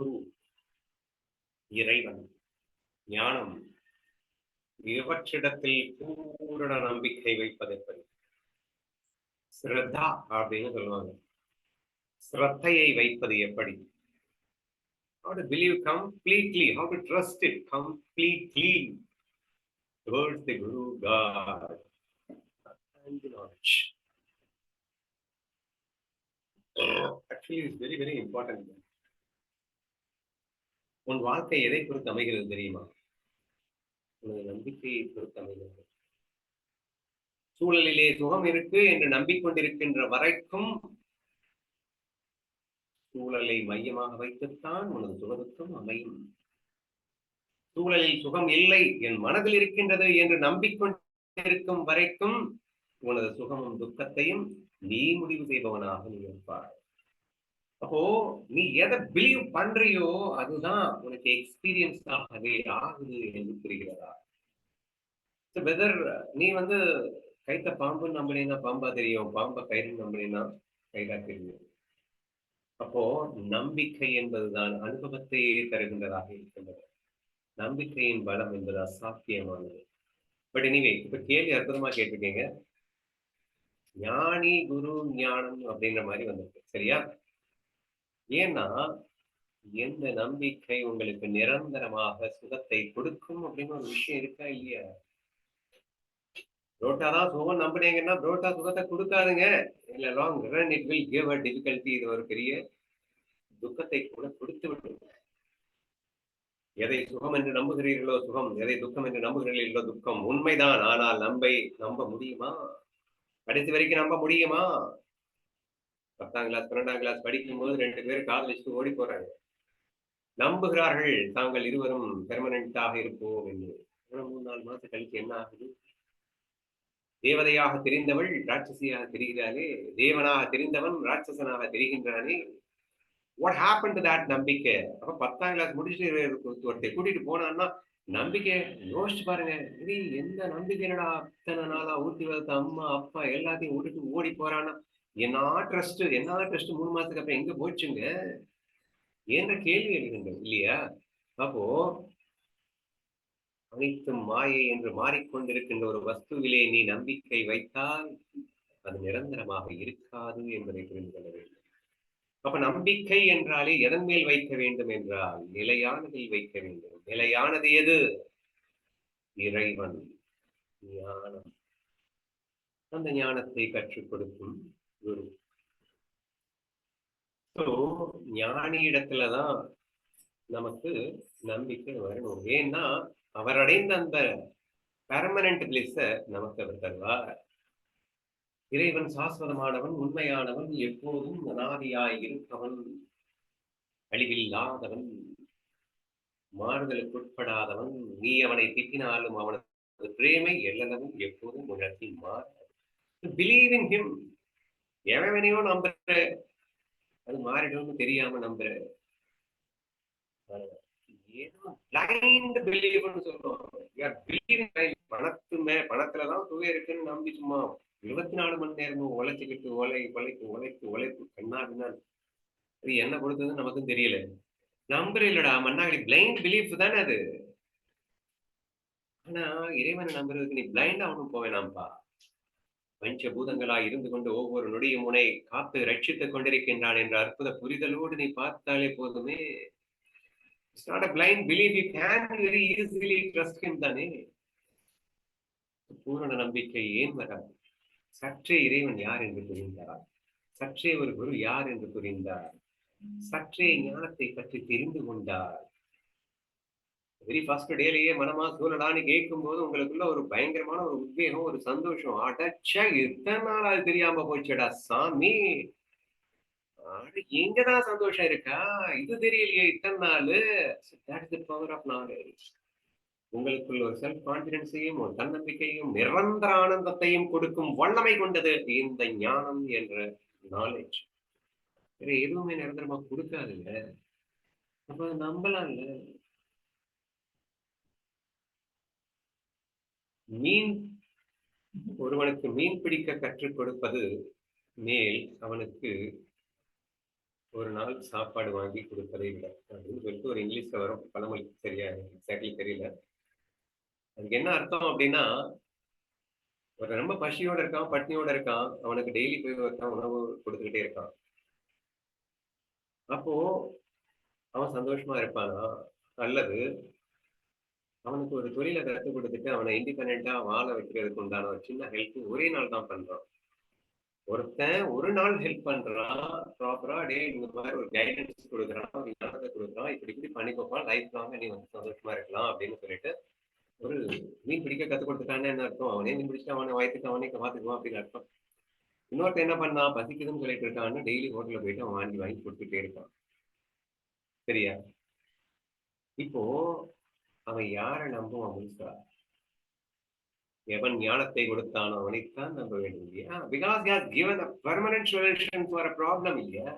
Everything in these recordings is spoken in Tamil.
குரு இறைவன் ஞானம் இவற்றிடத்தில் பூரண நம்பிக்கை வைப்பது எப்படி ஸ்ரத்தா அப்படின்னு சொல்லுவாங்க ஸ்ரத்தையை வைப்பது எப்படி how to believe completely how to trust it completely towards the guru god and the knowledge actually it's very very important உன் வாழ்க்கை எதை பொறுத்து அமைகிறது தெரியுமா? உனது நம்பிக்கையை பொறுத்து அமைகிறது. சூழலிலே சுகம் இருக்கு என்று நம்பிக்கொண்டிருக்கின்ற வரைக்கும் சூழலை மையமாக வைத்துத்தான் உனது சுகத்துக்கும் அமையும். சூழலில் சுகம் இல்லை என் மனதில் இருக்கின்றது என்று நம்பிக்கொண்டிருக்கும் வரைக்கும் உனது சுகமும் துக்கத்தையும் நீ முடிவு செய்பவனாக நீ இருப்பாய். அப்போ நீ எதை பிலீவ் பண்றியோ அதுதான் உனக்கு எக்ஸ்பீரியன்ஸ் ஆகவே ஆகுது என்று புரிகிறதா? வெதர் நீ வந்து கைத்த பாம்பு நம்பினா பாம்பா தெரியும் பாம்பை கயிறு நம்பினா கைதா தெரியும். அப்போ நம்பிக்கை என்பதுதான் அனுபவத்தையே தருகின்றதாக இருக்கின்றது. நம்பிக்கையின் பலம் என்பதா சாத்தியமானது பட் எனிவே இப்ப கேள்வி அற்புதமா கேட்டிருக்கீங்க. ஞானி குரு ஞானம் அப்படின்ற மாதிரி வந்திருக்கு. சரியா? ஏன்னா எந்த நம்பிக்கை உங்களுக்கு நிரந்தரமாக சுகத்தை கொடுக்கும் அப்படின்னு ஒரு விஷயம் இருக்கா இல்லையா? புரோட்டா தான் சுகம் நம்புனீங்கன்னா புரோட்டா சுகத்தை கொடுக்காதுங்க. இல்ல long run it will give a difficulty இது ஒரு பெரிய துக்கத்தை கூட கொடுத்து விடும் எதை சுகம் என்று நம்புகிறீர்களோ சுகம் எதை துக்கம் என்று நம்புகிறீர்களோ துக்கம் உண்மைதான். ஆனால் நம்பை நம்ப முடியுமா? கடைசி வரைக்கும் நம்ப முடியுமா? பத்தாம் கிளாஸ் பன்னெண்டாம் கிளாஸ் படிக்கும்போது ரெண்டு பேரும் காதலிச்சுட்டு ஓடி போறாங்க. நம்புகிறார்கள் தாங்கள் இருவரும் பெர்மனண்டாக இருப்போம் என்று. மூணு நாலு மாசம் கழிச்சு என்ன ஆகுது? தேவதையாக தெரிந்தவள் ராட்சசியாக தெரிகிறாளே. தேவனாக தெரிந்தவன் ராட்சசனாக தெரிகின்றானே. வாட் ஹேப்பன் டு தட் நம்பிக்கை? அப்ப பத்தாம் கிளாஸ் முடிச்சுட்டு ஒருத்தர் கூட்டிட்டு போனான்னா நம்பிக்கை யோசிச்சு பாருங்க. இது எந்த நம்பிக்கை என்னடா அத்தனை நாளா ஊட்டி வளர்த்த அம்மா அப்பா எல்லாத்தையும் விட்டுட்டு ஓடி போறான்னா என்ன ட்ரஸ்ட் என்ன ட்ரஸ்ட் மூணு மாசத்துக்கு அப்புறம் எங்க போச்சுங்க? என்ற கேள்வி எழுதுங்கள் இல்லையா? அப்போ அனைத்து மாயை என்று மாறிக்கொண்டிருக்கின்ற ஒரு வஸ்துவிலே நீ நம்பிக்கை வைத்தால் அது நிரந்தரமாக இருக்காது என்பதை புரிந்து கொள்ள வேண்டும். அப்ப நம்பிக்கை என்றாலே எதன் மேல் வைக்க வேண்டும் என்றால் நிலையானதில் வைக்க வேண்டும். நிலையானது எது? இறைவன் ஞானம். அந்த ஞானத்தை கற்றுக் கொடுக்கும் குரு ஸோ ஞானி இடத்துலதான் நமக்கு நம்பிக்கை வரணும். ஏன்னா அவர் அடைந்த அந்த பெர்மனன்ட் பிளேஸ நமக்கு அவர் தருவார். இறைவன் சாஸ்வதமானவன் உண்மையானவன் எப்போதும் அனாதியாய் இருப்பவன் அழிவில்லாதவன் மாறுதலுக்கு உட்படாதவன் நீ அவனை திட்டினாலும் அவனது பிரேமை எல்லளவும் எப்போதும் உணர்த்தி மாறாது. பிலீவ் இன் ஹிம் எவனையோ நம்புற. அது மாறிடும்னு தெரியாம நம்புற. பணத்துமே பணத்துலதான் சுவை இருக்குன்னு நம்பி சும்மா இருபத்தி நாலு மணி நேரமும் உழைச்சிக்கிட்டு உழை உழைப்பு உழைப்பு உழைப்பு கண்ணா அது என்ன கொடுத்ததுன்னு நமக்கும் தெரியல. நம்புற இல்லடா மண்ணாடி பிளைண்ட் பிலீஃப் தானே அது. ஆனா இறைவனை நம்புறதுக்கு நீ பிளைண்ட் ஆகணும் போவேனாம்பா பஞ்சபூதங்களாய் இருந்து கொண்டு ஒவ்வொரு நொடியும் முனை காத்து ரட்சித்துக் கொண்டிருக்கின்றான் என்ற அற்புத புரிதலோடு நீ பார்த்தாலே போதுமே. It's not a blind believe you can very easily trust him தானே. பூரண நம்பிக்கை ஏன் வராது? சற்றே இறைவன் யார் என்று புரிந்தார். சற்றே ஒரு குரு யார் என்று புரிந்தார். சற்றே ஞானத்தை பற்றி தெரிந்து கொண்டார். வெரி ஃபர்ஸ்ட் டேலேயே மனமா சூழலான்னு கேட்கும் போது உங்களுக்குள்ள ஒரு பயங்கரமான ஒரு உத்வேகம் ஒரு சந்தோஷம். அடச்சா இத்தனை நாள் அது தெரியாம போச்சுடா சாமி. எங்கதான் சந்தோஷம் இருக்கா? இது தெரியலையே இத்தனை நாள். That the power of knowledge உங்களுக்குள்ள ஒரு செல்ஃப் கான்பிடன்ஸையும் ஒரு தன்னம்பிக்கையும் நிரந்தர ஆனந்தத்தையும் கொடுக்கும் வல்லமை கொண்டது இந்த ஞானம் என்ற நாலேஜ் வேற எதுவுமே நிரந்தரமா கொடுக்காதுல்ல அப்ப நம்பலாம் இல்ல மீன் ஒருவனுக்கு மீன் பிடிக்க கற்றுக் கொடுப்பது மேல் அவனுக்கு ஒரு நாள் சாப்பாடு வாங்கி கொடுப்பதை விட. அப்படின்னு சொல்லிட்டு ஒரு இங்கிலீஷ்ல வரும். பழமொழி சரியா எக்ஸாக்ட்லி தெரியல. அதுக்கு என்ன அர்த்தம் அப்படின்னா ஒரு ரொம்ப பசியோட இருக்கான் பட்னியோட இருக்கான் அவனுக்கு டெய்லி போய் ஒருத்தான் உணவு கொடுத்துக்கிட்டே இருக்கான். அப்போ அவன் சந்தோஷமா இருப்பானா? அல்லது அவனுக்கு ஒரு தொழிலை கற்றுக் கொடுத்துட்டு அவனை இண்டிபெண்டா வாழ வைக்கிறதுக்கு உண்டான ஒரு சின்ன ஹெல்ப் ஒரே நாள் தான் பண்றான். ஒருத்தன் ஒரு நாள் ஹெல்ப் பண்றான் ப்ராப்பரா டே இந்த மாதிரி ஒரு கைடன்ஸ் கொடுக்குறான் ஒரு ஞானத்தை கொடுக்குறான் இப்படி இப்படி பண்ணிக்கோப்பா லைஃப் லாங்க நீ வந்து சந்தோஷமா இருக்கலாம் அப்படின்னு சொல்லிட்டு ஒரு மீன் பிடிக்க கத்து கொடுத்துட்டான்னு என்ன அர்த்தம்? அவனே மீன் பிடிச்சா அவனை வயிற்றுக்கு அவனே பார்த்துக்குவான் அப்படின்னு அர்த்தம். இன்னொருத்தன் என்ன பண்ணான்? பசிக்குதுன்னு சொல்லிட்டு இருக்கான்னு டெய்லி ஹோட்டல்ல போயிட்டு அவன் வாங்கி வாங்கி கொடுத்துட்டே இருக்கான். சரியா? இப்போ அவன் யாரை நம்புவான் முழுசா எவன் ஞானத்தை கொடுத்தானோ அவனைத்தான் நம்ப வேண்டும் இல்லையா? பிகாஸ் யார் given permanent solution for a problem இல்லையா?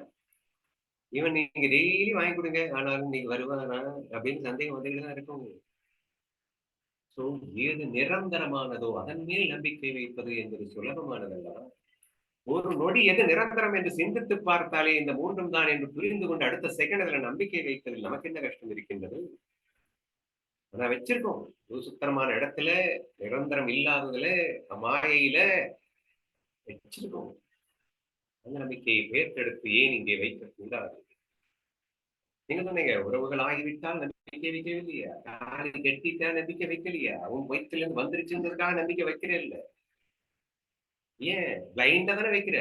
இவன் நீங்க டெய்லி வாங்கி கொடுங்க ஆனாலும் நீங்க வருவானா? அப்படின்னு சந்தேகம் வந்துட்டு தான் இருக்கும். சோ எது நிரந்தரமானதோ அதன் மேல் நம்பிக்கை வைப்பது என்பது சுலபமானதல்ல ஒரு நொடி எது நிரந்தரம் என்று சிந்தித்து பார்த்தாலே இந்த மூன்றும் தான் என்று புரிந்து கொண்டு அடுத்த செகண்ட் அதுல நம்பிக்கை வைப்பதில் நமக்கு என்ன கஷ்டம் இருக்கின்றது? ஆனா வச்சிருக்கோம். சுத்தரமான இடத்துல நிரந்தரம் இல்லாததுல மாயையில வச்சிருக்கோம். அந்த நம்பிக்கையை பேர்த்தெடுத்து ஏன் இங்கே வைக்கக்கூடாது நீங்க சொன்னீங்க உறவுகள் ஆகிவிட்டால் நம்பிக்கை வைக்கவில்லையா? காரி கட்டிட்டா நம்பிக்கை வைக்கலையா? அவன் வயிற்றுல இருந்து வந்துருச்சுங்கிறதுக்காக நம்பிக்கை வைக்கிறேன் இல்ல ஏன் பிளைண்டா தானே வைக்கிற?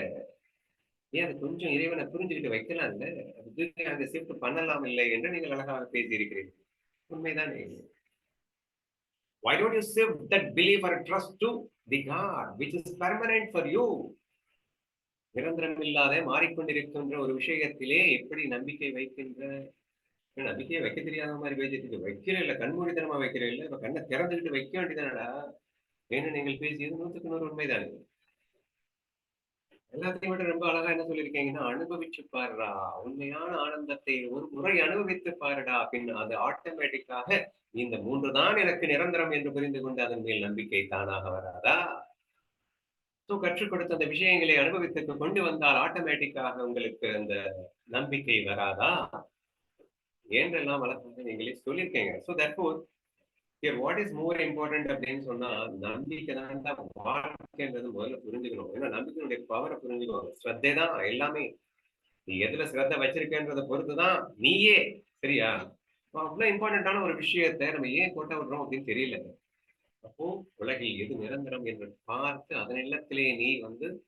ஏன் அது கொஞ்சம் இறைவனை புரிஞ்சுக்கிட்டு வைக்கலாம் இல்ல அது அந்த ஷிஃப்ட் பண்ணலாம் இல்லை என்று நீங்கள் அழகாக பேசி இருக்கிறீர்கள் உண்மைதானே? Why don't you shift that belief or trust to the God, which is permanent for you? நிரந்தரம் இல்லாத மாறிக்கொண்டிருக்கின்ற ஒரு விஷயத்திலே எப்படி நம்பிக்கை வைக்கின்ற நம்பிக்கையை வைக்க தெரியாத மாதிரி பேசிட்டு வைக்கிற இல்ல கண்மூடித்தனமா வைக்கிற இல்ல. இப்ப கண்ணை திறந்துக்கிட்டு வைக்க வேண்டியதானடா ஏன்னு நீங்கள் பேசியது நூற்றுக்கு நூறு உண்மைதானே. எல்லாத்தையும் விட ரொம்ப அழகா என்ன சொல்லியிருக்கீங்கன்னா அனுபவிச்சு பாருடா. உண்மையான ஆனந்தத்தை ஒரு முறை அனுபவித்து பாருடா. அப்படின்னு அது ஆட்டோமேட்டிக்காக இந்த மூன்று தான் எனக்கு நிரந்தரம் என்று புரிந்து கொண்டு அதன் மேல் நம்பிக்கை தானாக வராதா? ஸோ கற்றுக் கொடுத்த அந்த விஷயங்களை அனுபவித்துக்கு கொண்டு வந்தால் ஆட்டோமேட்டிக்காக உங்களுக்கு அந்த நம்பிக்கை வராதா? என்றெல்லாம் வளர்த்து நீங்களே சொல்லியிருக்கீங்க. ஸோ தற்போது வாட் இஸ் மோர் இம்பார்ட்டன்ட் அப்படின்னு சொன்னா நம்பிக்கை தான். தான் வாழ்க்கைன்றது முதல்ல புரிஞ்சுக்கணும். ஏன்னா நம்பிக்கையுடைய பவரை புரிஞ்சுக்கணும். ஸ்ரத்தை தான் எல்லாமே. நீ எதுல ஸ்ரத்த பொறுத்து பொறுத்துதான் நீயே சரியா? அவ்வளவு இம்பார்ட்டன்டான ஒரு விஷயத்த நம்ம ஏன் கொட்ட விடுறோம் அப்படின்னு தெரியல. அப்போ உலகில் எது நிரந்தரம் என்று பார்த்து அதன் இல்லத்திலே நீ வந்து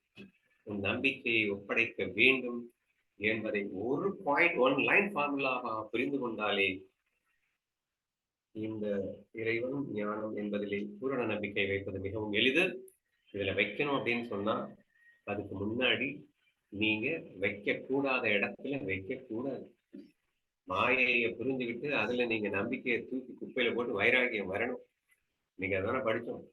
உன் நம்பிக்கையை ஒப்படைக்க வேண்டும் என்பதை ஒரு பாயிண்ட் ஒன் லைன் ஃபார்முலாவா புரிந்து கொண்டாலே இந்த இறைவன் ஞானம் என்பதிலே பூரண நம்பிக்கை வைப்பது மிகவும் எளிது. இதுல வைக்கணும் அப்படின்னு சொன்னா அதுக்கு முன்னாடி நீங்க வைக்க கூடாத இடத்துல வைக்க கூடாது மாயையை புரிஞ்சுக்கிட்டு அதுல நீங்க நம்பிக்கையை தூக்கி குப்பையில போட்டு வைராகியம் வரணும். நீங்க அதான படிச்சோம்.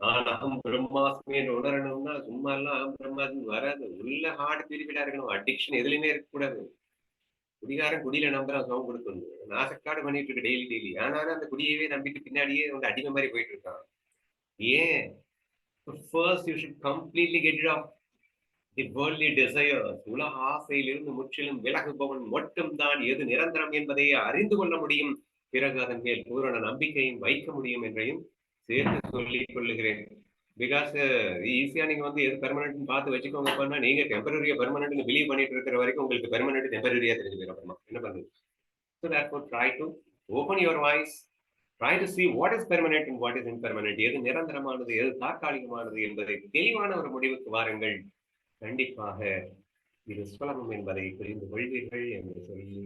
நான் அகம் பிரம்மாஸ்மி என்று உணரணும்னா சும்மா எல்லாம் அகம் பிரம்மாஸ்மி வராது. உள்ள ஹார்ட் பீரியடா இருக்கணும் அடிக்ஷன் எதுலையுமே இருக்கக்கூடாது. குடிகாரன் குடியில நம்புறான் சவுண்ட் கொடுக்கணும் நாசக்காடு பண்ணிட்டு இருக்கு டெய்லி டெய்லி ஆனாலும் அந்த குடியவே நம்பிட்டு பின்னாடியே வந்து அடிமை மாதிரி போயிட்டு இருக்கான். ஏன்? First you should completely get it off the worldly desires உலக ஆசையிலிருந்து முற்றிலும் விலகுபவன் மட்டும்தான். எது நிரந்தரம் என்பதை அறிந்து கொள்ள முடியும். பிறகு அதன் மேல் பூரண நம்பிக்கையும் வைக்க முடியும் என்றையும் சேர்த்து சொல்லிக் கொள்ளுகிறேன். பிகாஸ் ஈஸியா uh, நீங்க வந்து எது பெர்மனன்ட் பார்த்து வச்சுக்கோங்க பண்ணா நீங்க டெம்பரரியா பெர்மனன்ட் பிலீவ் பண்ணிட்டு இருக்கிற வரைக்கும் உங்களுக்கு பெர்மனன்ட் டெம்பரரியா தெரிஞ்சு போயிடும் அப்புறமா. என்ன பண்ணுது so therefore try to open your voice try to see what is permanent and what is impermanent எது நிரந்தரமானது எது தற்காலிகமானது என்பதை தெளிவான ஒரு முடிவுக்கு வாருங்கள். கண்டிப்பாக இது சுலபம் என்பதை புரிந்து கொள்வீர்கள் என்று சொல்லி